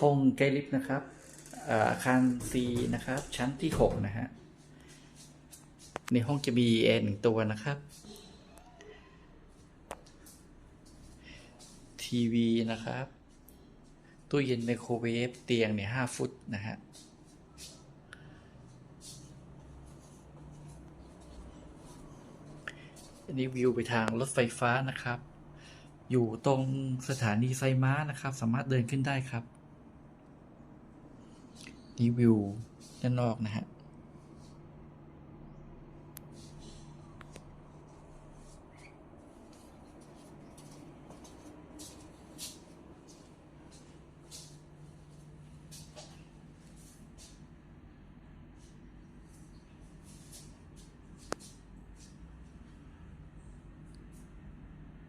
ห้องใกล้ลิฟต์นะครับอาอาคาร C นะครับ ชั้นที่ 6 นะฮะ ในห้องจะมีแอร์หนึ่งตัวนะครับ ทีวีนะครับ ตู้เย็นไมโครเวฟเตียงเนี่ยห้าฟุตนะฮะอันนี้วิวไปทางรถไฟฟ้านะครับ อยู่ตรงสถานีไซม้านะครับ สามารถเดินขึ้นได้ครับ รีวิวด้านนอกนะฮะ